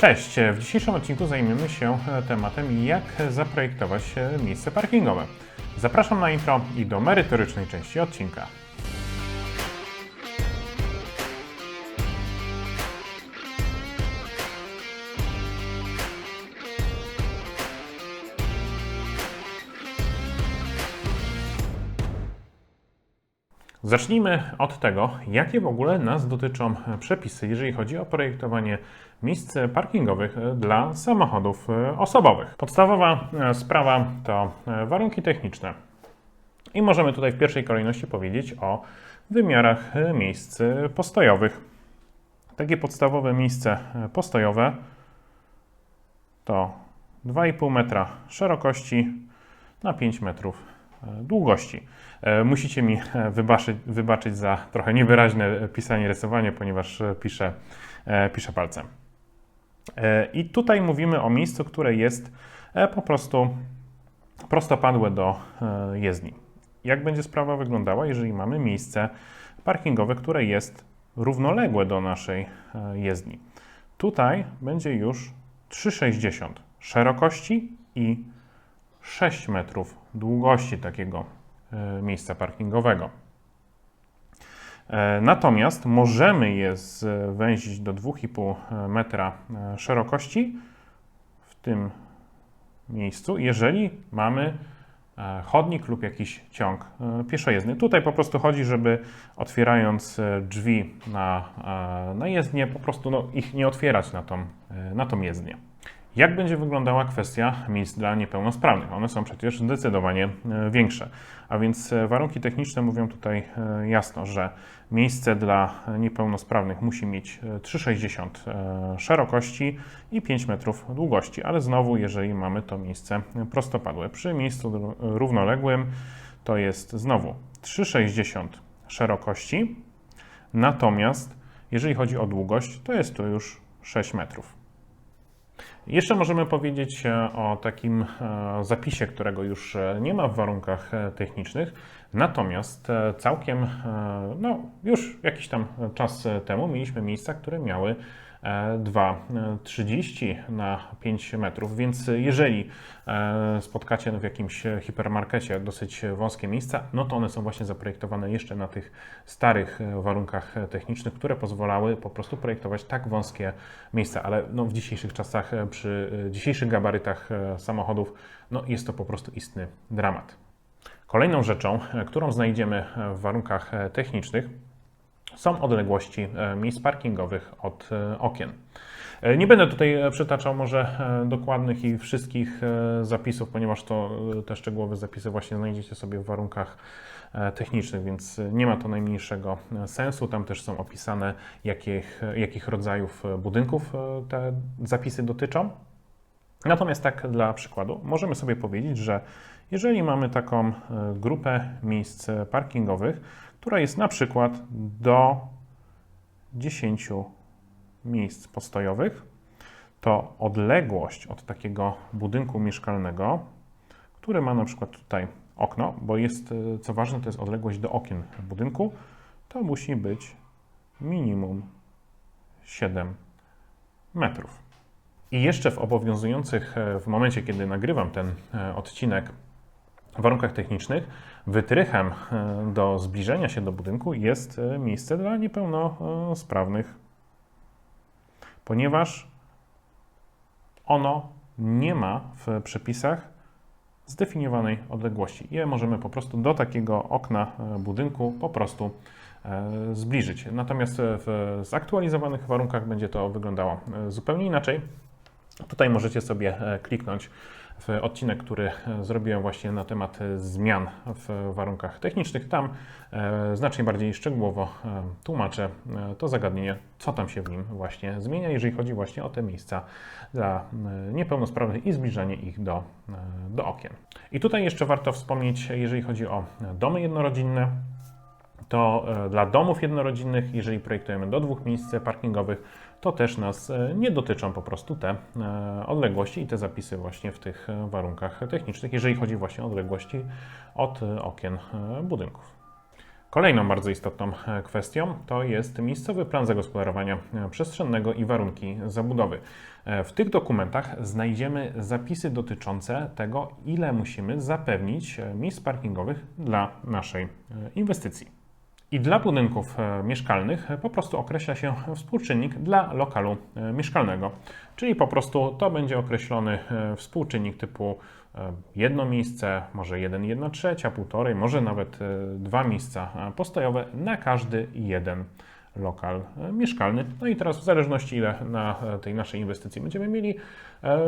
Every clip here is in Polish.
Cześć! W dzisiejszym odcinku zajmiemy się e, tematem, jak zaprojektować e, miejsce parkingowe. Zapraszam na intro i do merytorycznej części odcinka. Zacznijmy od tego, jakie w ogóle nas dotyczą przepisy, jeżeli chodzi o projektowanie miejsc parkingowych dla samochodów osobowych. Podstawowa e, sprawa to e, warunki techniczne. I możemy tutaj w pierwszej kolejności powiedzieć o wymiarach e, miejsc postojowych. Takie podstawowe miejsce postojowe to 2,5 metra szerokości na 5 metrów długości. E, Musicie mi e, wybaczyć, wybaczyć za trochę niewyraźne pisanie, rysowanie, ponieważ e, piszę, e, piszę palcem. E, I tutaj mówimy o miejscu, które jest e, po prostu prostopadłe do e, jezdni. Jak będzie sprawa wyglądała, jeżeli mamy miejsce parkingowe, które jest równoległe do naszej e, jezdni? Tutaj będzie już 3,60 szerokości i 6 metrów długości takiego e, miejsca parkingowego. E, Natomiast możemy je zwęzić do 2,5 metra e, szerokości w tym miejscu, jeżeli mamy chodnik lub jakiś ciąg pieszojezdny. Tutaj po prostu chodzi, żeby otwierając drzwi na, na jezdnię, po prostu no, ich nie otwierać na tą, na tą jezdnię. Jak będzie wyglądała kwestia miejsc dla niepełnosprawnych? One są przecież zdecydowanie e, większe. A więc e, warunki techniczne mówią tutaj e, jasno, że miejsce dla niepełnosprawnych musi mieć e, 3,60 e, szerokości i 5 metrów długości. Ale znowu, jeżeli mamy to miejsce prostopadłe, przy miejscu równoległym to jest znowu 3,60 szerokości, natomiast jeżeli chodzi o długość, to jest to już 6 metrów. Jeszcze możemy powiedzieć e, o takim e, zapisie, którego już e, nie ma w warunkach technicznych, natomiast całkiem, no już jakiś tam czas temu mieliśmy miejsca, które miały 2,30 na 5 metrów, więc jeżeli e, spotkacie w jakimś hipermarkecie dosyć wąskie miejsca, no to one są właśnie zaprojektowane jeszcze na tych starych e, warunkach technicznych, które pozwalały po prostu projektować tak wąskie miejsca, ale no w dzisiejszych czasach, e, przy dzisiejszych gabarytach samochodów, no jest to po prostu istny dramat. Kolejną rzeczą, którą znajdziemy w warunkach technicznych, są odległości e, miejsc parkingowych od e, okien. E, Nie będę tutaj przytaczał może dokładnych i wszystkich zapisów, ponieważ to te szczegółowe zapisy właśnie znajdziecie sobie w warunkach technicznych, więc nie ma to najmniejszego sensu. Tam też są opisane, jakich, jakich rodzajów budynków te zapisy dotyczą. Natomiast tak dla przykładu, możemy sobie powiedzieć, że jeżeli mamy taką grupę miejsc parkingowych, która jest na przykład do 10 miejsc postojowych, to odległość od takiego budynku mieszkalnego, który ma na przykład tutaj okno, bo jest, e, co ważne, to jest odległość do okien budynku, to musi być minimum 7 metrów. I jeszcze w obowiązujących e, w momencie, kiedy nagrywam ten e, odcinek warunkach technicznych, wytrychem e, do zbliżenia się do budynku jest e, miejsce dla niepełnosprawnych, ponieważ ono nie ma w przepisach zdefiniowanej odległości. Je możemy po prostu do takiego okna e, budynku po prostu zbliżyć. Natomiast w zaktualizowanych warunkach będzie to wyglądało zupełnie inaczej. Tutaj możecie sobie kliknąć w odcinek, który e, zrobiłem właśnie na temat e, zmian w warunkach technicznych. Tam e, znacznie bardziej szczegółowo tłumaczę to zagadnienie, co tam się w nim właśnie zmienia, jeżeli chodzi właśnie o te miejsca dla niepełnosprawnych i zbliżanie ich do, do okien. I tutaj jeszcze warto wspomnieć, jeżeli chodzi o domy jednorodzinne, to dla domów jednorodzinnych, jeżeli projektujemy do dwóch miejsc parkingowych, to też nas e, nie dotyczą po prostu te e, odległości i te zapisy właśnie w tych e, warunkach technicznych, jeżeli chodzi właśnie o odległości od okien budynków. Kolejną bardzo istotną kwestią to jest miejscowy plan zagospodarowania przestrzennego i warunki zabudowy. W tych dokumentach znajdziemy zapisy dotyczące tego, ile musimy zapewnić miejsc parkingowych dla naszej inwestycji. I dla budynków mieszkalnych po prostu określa się współczynnik dla lokalu mieszkalnego, czyli po prostu to będzie określony współczynnik typu E, jedno miejsce, może jeden, jedna trzecia, półtorej, może nawet e, dwa miejsca e, postojowe na każdy jeden lokal mieszkalny. No i teraz w zależności ile na tej naszej inwestycji będziemy mieli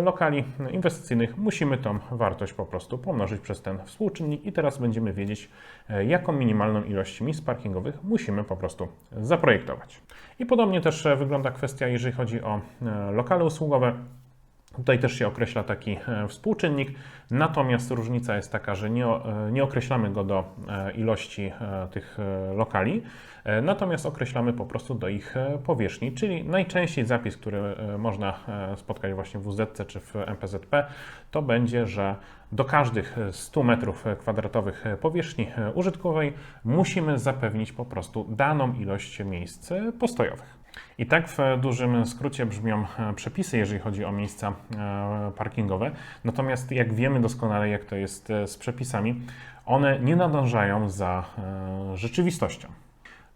lokali inwestycyjnych, musimy tą wartość po prostu pomnożyć przez ten współczynnik i teraz będziemy wiedzieć, jaką minimalną ilość miejsc parkingowych musimy po prostu zaprojektować. I podobnie też wygląda kwestia, jeżeli chodzi o lokale usługowe. Tutaj też się określa taki e, współczynnik, natomiast różnica jest taka, że nie, e, nie określamy go do e, ilości tych lokali, natomiast określamy po prostu do ich powierzchni, czyli najczęściej zapis, który można spotkać właśnie w WZC czy w MPZP, to będzie, że do każdych 100 metrów kwadratowych powierzchni użytkowej musimy zapewnić po prostu daną ilość miejsc postojowych. I tak w dużym skrócie brzmią e, przepisy, jeżeli chodzi o miejsca e, parkingowe. Natomiast jak wiemy doskonale, jak to jest e, z przepisami, one nie nadążają za rzeczywistością.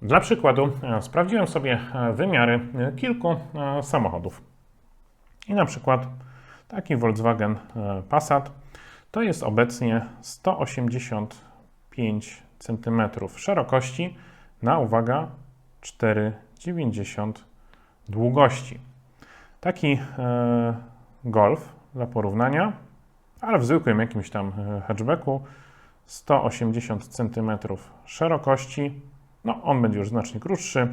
Dla przykładu sprawdziłem sobie wymiary kilku samochodów. I na przykład taki Volkswagen Passat to jest obecnie 185 cm szerokości na uwaga 4,90 długości. Taki e, Golf dla porównania, ale w zwykłym jakimś tam e, hatchbacku 180 cm szerokości, no on będzie już znacznie krótszy,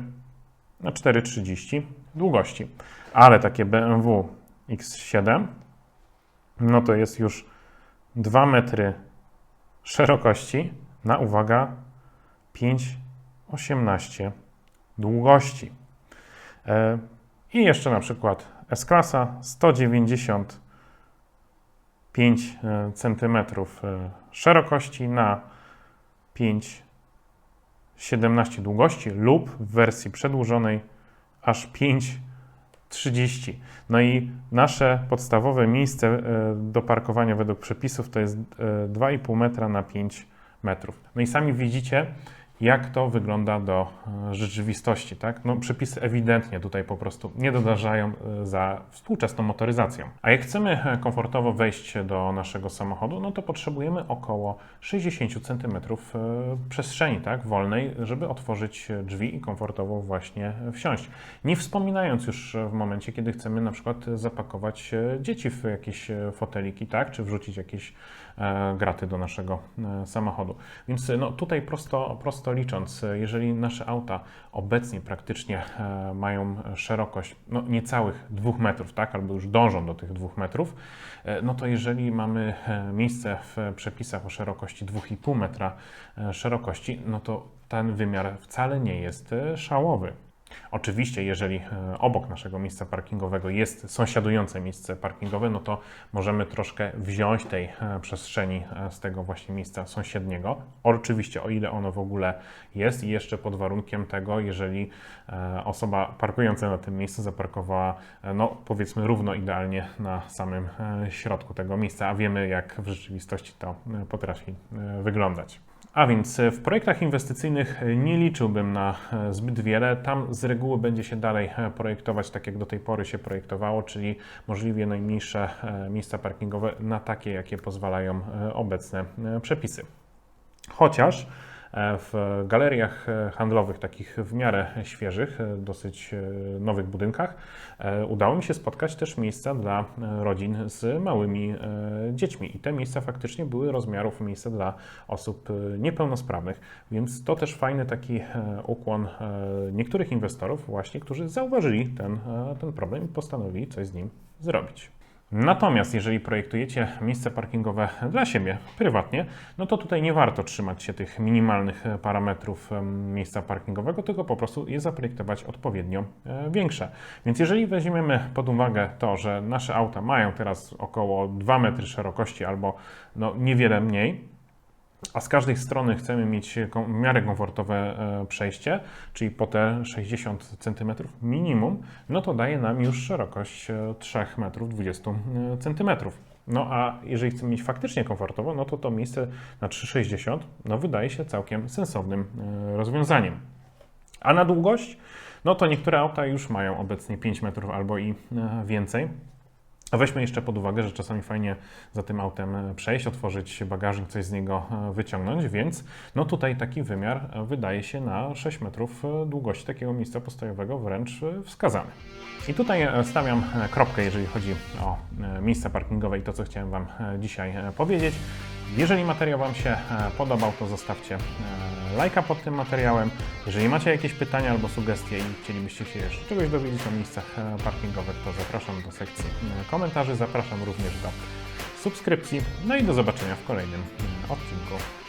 na 4,30 długości. Ale takie BMW X7, no to jest już 2 metry szerokości na uwaga 5,18 długości. E, I jeszcze na przykład S-klasa 195 cm e, szerokości na 5,17 długości lub w wersji przedłużonej aż 5,30. No i nasze podstawowe miejsce e, do parkowania według przepisów to jest 2,5 metra na 5 metrów. No i sami widzicie, jak to wygląda do e, rzeczywistości. Tak? No, przepisy ewidentnie tutaj po prostu nie dodarzają e, za współczesną motoryzacją. A jak chcemy e, komfortowo wejść do naszego samochodu, no to potrzebujemy około 60 cm przestrzeni tak, wolnej, żeby otworzyć drzwi i komfortowo właśnie wsiąść. Nie wspominając już w momencie, kiedy chcemy na przykład zapakować dzieci w jakieś foteliki, tak, czy wrzucić jakieś graty do naszego samochodu. Więc no, tutaj prosto, prosto licząc, jeżeli nasze auta obecnie praktycznie e, mają szerokość no, niecałych 2 metrów, tak, albo już dążą do tych 2 metrów, e, no to jeżeli mamy e, miejsce w przepisach o szerokości 2,5 metra szerokości, no to ten wymiar wcale nie jest szałowy. Oczywiście, jeżeli e, obok naszego miejsca parkingowego jest sąsiadujące miejsce parkingowe, no to możemy troszkę wziąć tej e, przestrzeni e, z tego właśnie miejsca sąsiedniego. Oczywiście, o ile ono w ogóle jest i jeszcze pod warunkiem tego, jeżeli osoba parkująca na tym miejscu zaparkowała, no powiedzmy równo idealnie na samym środku tego miejsca, a wiemy jak w rzeczywistości to potrafi wyglądać. A więc e, w projektach inwestycyjnych e, nie liczyłbym na e, zbyt wiele. Tam z reguły będzie się dalej projektować tak, jak do tej pory się projektowało, czyli możliwie najmniejsze miejsca parkingowe na takie, jakie pozwalają obecne przepisy. Chociaż w galeriach e, handlowych, takich w miarę świeżych, e, dosyć nowych budynkach, udało mi się spotkać też miejsca dla rodzin z małymi dziećmi. I te miejsca faktycznie były rozmiarów miejsca dla osób niepełnosprawnych, więc to też fajny taki ukłon niektórych inwestorów, właśnie, którzy zauważyli ten, ten problem i postanowili coś z nim zrobić. Natomiast jeżeli projektujecie miejsce parkingowe dla siebie, prywatnie, no to tutaj nie warto trzymać się tych minimalnych parametrów miejsca parkingowego, tylko po prostu je zaprojektować odpowiednio e, większe. Więc jeżeli weźmiemy pod uwagę to, że nasze auta mają teraz około 2 metry szerokości albo no niewiele mniej, a z każdej strony chcemy mieć w miarę komfortowe e, przejście, czyli po te 60 cm minimum, no to daje nam już szerokość e, 3 metrów 20 cm. No a jeżeli chcemy mieć faktycznie komfortowo, no to to miejsce na 3,60 no wydaje się całkiem sensownym e, rozwiązaniem. A na długość? No to niektóre auta już mają obecnie 5 metrów albo i e, więcej. A weźmy jeszcze pod uwagę, że czasami fajnie za tym autem e, przejść, otworzyć bagażnik, coś z niego e, wyciągnąć, więc no tutaj taki wymiar e, wydaje się na 6 metrów długości takiego miejsca postojowego wręcz wskazany. I tutaj stawiam kropkę, jeżeli chodzi o miejsca parkingowe i to, co chciałem Wam dzisiaj powiedzieć. Jeżeli materiał Wam się e, podobał, to zostawcie e, lajka pod tym materiałem. Jeżeli macie jakieś pytania albo sugestie i chcielibyście się jeszcze czegoś dowiedzieć o miejscach e, parkingowych, to zapraszam do sekcji komentarzy. Zapraszam również do subskrypcji. No i do zobaczenia w kolejnym odcinku.